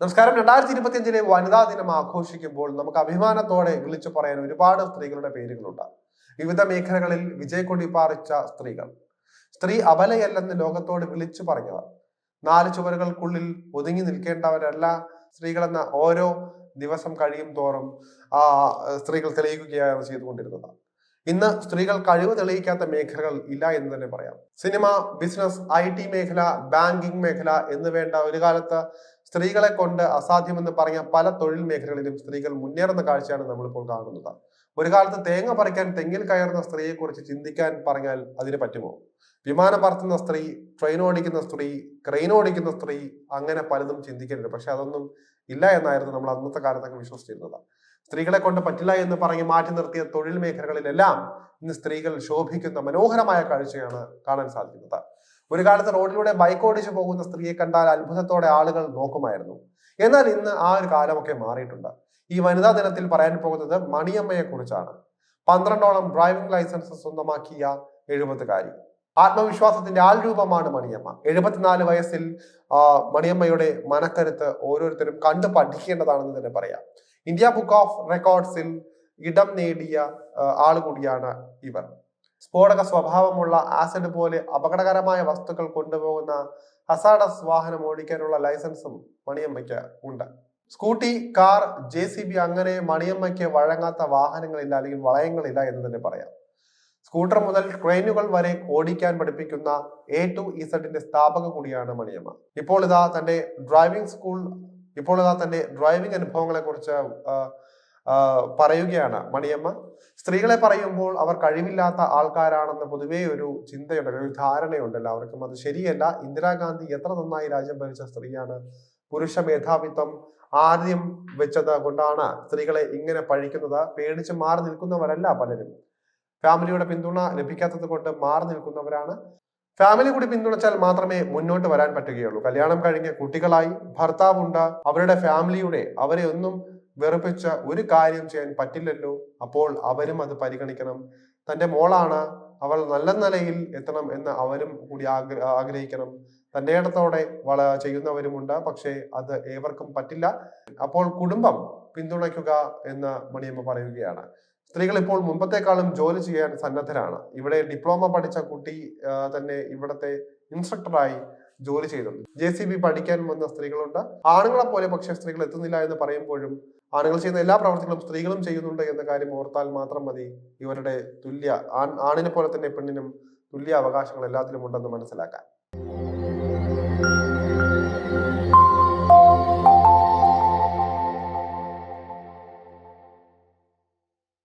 നമസ്കാരം. രണ്ടായിരത്തി ഇരുപത്തിയഞ്ചിലെ വനിതാ ദിനം ആഘോഷിക്കുമ്പോൾ നമുക്ക് അഭിമാനത്തോടെ വിളിച്ചു പറയാൻ ഒരുപാട് സ്ത്രീകളുടെ പേരുകളുണ്ട്. വിവിധ മേഖലകളിൽ വിജയക്കൊടി പാറിച്ച സ്ത്രീകൾ. സ്ത്രീ അബലയല്ലെന്ന് ലോകത്തോട് വിളിച്ചു പറഞ്ഞവർ. നാല് ചുവരുകൾക്കുള്ളിൽ ഒതുങ്ങി നിൽക്കേണ്ടവരല്ല സ്ത്രീകളെന്ന ഓരോ ദിവസം കഴിയും തോറും ആ സ്ത്രീകൾ തെളിയിക്കുകയാണ് ചെയ്തുകൊണ്ടിരുന്നത്. ഇന്ന് സ്ത്രീകൾ കഴിവ് തെളിയിക്കാത്ത മേഖലകൾ ഇല്ല എന്ന് തന്നെ പറയാം. സിനിമ ബിസിനസ് ഐ ടി മേഖല ബാങ്കിങ് മേഖല എന്ന് വേണ്ട ഒരു കാലത്ത് സ്ത്രീകളെ കൊണ്ട് അസാധ്യമെന്ന് പറഞ്ഞ പല തൊഴിൽ മേഖലകളിലും സ്ത്രീകൾ മുന്നേറുന്ന കാഴ്ചയാണ് നമ്മളിപ്പോൾ കാണുന്നത്. ഒരു കാലത്ത് തേങ്ങ പറിക്കാൻ തെങ്ങിൽ കയറുന്ന സ്ത്രീയെ കുറിച്ച് ചിന്തിക്കാൻ പറഞ്ഞാൽ അതിന് പറ്റുമോ? വിമാനം പറത്തുന്ന സ്ത്രീ ട്രെയിൻ ഓടിക്കുന്ന സ്ത്രീ ക്രെയിൻ ഓടിക്കുന്ന സ്ത്രീ അങ്ങനെ പലതും ചിന്തിക്കരുത്. പക്ഷെ അതൊന്നും ഇല്ല എന്നായിരുന്നു നമ്മൾ അന്നത്തെ കാലത്തൊക്കെ വിശ്വസിച്ചിരുന്നത്. സ്ത്രീകളെ കൊണ്ട് പറ്റില്ല എന്ന് പറഞ്ഞ് മാറ്റി നിർത്തിയ തൊഴിൽ മേഖലകളിലെല്ലാം ഇന്ന് സ്ത്രീകൾ ശോഭിക്കുന്ന മനോഹരമായ കാഴ്ചയാണ് കാണാൻ സാധിക്കുന്നത്. ഒരു കാലത്ത് റോഡിലൂടെ ബൈക്ക് ഓടിച്ചു പോകുന്ന സ്ത്രീയെ കണ്ടാൽ അത്ഭുതത്തോടെ ആളുകൾ നോക്കുമായിരുന്നു. എന്നാൽ ഇന്ന് ആ ഒരു കാലമൊക്കെ മാറിയിട്ടുണ്ട്. ഈ വനിതാ ദിനത്തിൽ പറയാൻ പോകുന്നത് മണിയമ്മയെ കുറിച്ചാണ്. പന്ത്രണ്ടോളം ഡ്രൈവിംഗ് ലൈസൻസ് സ്വന്തമാക്കിയ എഴുപത്തുകാരി ആത്മവിശ്വാസത്തിന്റെ ആൾ രൂപമാണ് മണിയമ്മ. എഴുപത്തിനാല് വയസ്സിൽ മണിയമ്മയുടെ മനക്കരുത്ത് ഓരോരുത്തരും കണ്ടു പഠിക്കേണ്ടതാണെന്ന് തന്നെ പറയാം. ഇന്ത്യ ബുക്ക് ഓഫ് റെക്കോർഡ്സിൽ ഇടം നേടിയ ആൾ കൂടിയാണ് ഇവർ. സ്ഫോടക സ്വഭാവമുള്ള ആസിഡ് പോലെ അപകടകരമായ വസ്തുക്കൾ കൊണ്ടുപോകുന്ന ഹസാഡസ് വാഹനം ഓടിക്കാനുള്ള ലൈസൻസും മണിയമ്മയ്ക്ക് ഉണ്ട്. Scooty car J C B അങ്ങനെ മണിയമ്മയ്ക്ക് വഴങ്ങാത്ത വാഹനങ്ങളില്ല അല്ലെങ്കിൽ വളയങ്ങളില്ല എന്ന് തന്നെ പറയാം. സ്കൂട്ടർ മുതൽ ട്രെയിനുകൾ വരെ ഓടിക്കാൻ പഠിപ്പിക്കുന്ന എ ടു ഇസഡിന്റെ സ്ഥാപക കൂടിയാണ് മണിയമ്മ. ഇപ്പോൾ ഇതാ തന്റെ ഡ്രൈവിംഗ് സ്കൂൾ ഇപ്പോൾ ഇതാ തന്റെ ഡ്രൈവിംഗ് അനുഭവങ്ങളെ കുറിച്ച് പറയുകയാണ് മണിയമ്മ. സ്ത്രീകളെ പറയുമ്പോൾ അവർ കഴിവില്ലാത്ത ആൾക്കാരാണെന്ന് പൊതുവേ ഒരു ചിന്തയുണ്ട് ഒരു ധാരണയുണ്ടല്ലോ എല്ലാവർക്കും അത് ശരിയല്ല. ഇന്ദിരാഗാന്ധി എത്ര നന്നായി രാജ്യം ഭരിച്ച സ്ത്രീയാണ്? പുരുഷ മേധാവിത്വം ആദ്യം വെച്ചത് കൊണ്ടാണ് സ്ത്രീകളെ ഇങ്ങനെ പഴിക്കുന്നത്. പേടിച്ച് മാറി നിൽക്കുന്നവരല്ല പലരും. ഫാമിലിയുടെ പിന്തുണ ലഭിക്കാത്തത് കൊണ്ട് മാറി നിൽക്കുന്നവരാണ്. ഫാമിലി കൂടി പിന്തുണച്ചാൽ മാത്രമേ മുന്നോട്ട് വരാൻ പറ്റുകയുള്ളൂ. കല്യാണം കഴിഞ്ഞ് കുട്ടികളായി ഭർത്താവുണ്ട്. അവരുടെ ഫാമിലിയുടെ അവരെ ഒന്നും വെറുപ്പിച്ച ഒരു കാര്യം ചെയ്യാൻ പറ്റില്ലല്ലോ. അപ്പോൾ അവരും അത് പരിഗണിക്കണം. തന്റെ മോളാണ് അവൾ നല്ല നിലയിൽ എത്തണം എന്ന് അവരും കൂടി ആഗ്ര ആഗ്രഹിക്കണം. തന്റെ ഇടത്തോടെ വള ചെയ്യുന്നവരുമുണ്ട്. പക്ഷേ അത് ഏവർക്കും പറ്റില്ല. അപ്പോൾ കുടുംബം പിന്തുണയ്ക്കുക എന്ന് മണിയമ്മ പറയുകയാണ്. സ്ത്രീകൾ ഇപ്പോൾ മുമ്പത്തെക്കാളും ജോലി ചെയ്യാൻ സന്നദ്ധരാണ്. ഇവിടെ ഡിപ്ലോമ പഠിച്ച കുട്ടി തന്നെ ഇവിടത്തെ ഇൻസ്ട്രക്ടറായി ജോലി ചെയ്തു. ജെ സി ബി പഠിക്കാൻ വന്ന സ്ത്രീകളുണ്ട്. ആണുങ്ങളെ പോലെ പക്ഷേ സ്ത്രീകൾ എത്തുന്നില്ല എന്ന് പറയുമ്പോഴും ആണുങ്ങൾ ചെയ്യുന്ന എല്ലാ പ്രവർത്തികളും സ്ത്രീകളും ചെയ്യുന്നുണ്ട് എന്ന കാര്യം ഓർത്താൽ മാത്രം മതി. ഇവരുടെ തുല്യ ആണിനെ പോലെ തന്നെ പെണ്ണിനും തുല്യ അവകാശങ്ങൾ എല്ലാത്തിലും ഉണ്ടെന്ന് മനസ്സിലാക്കാൻ.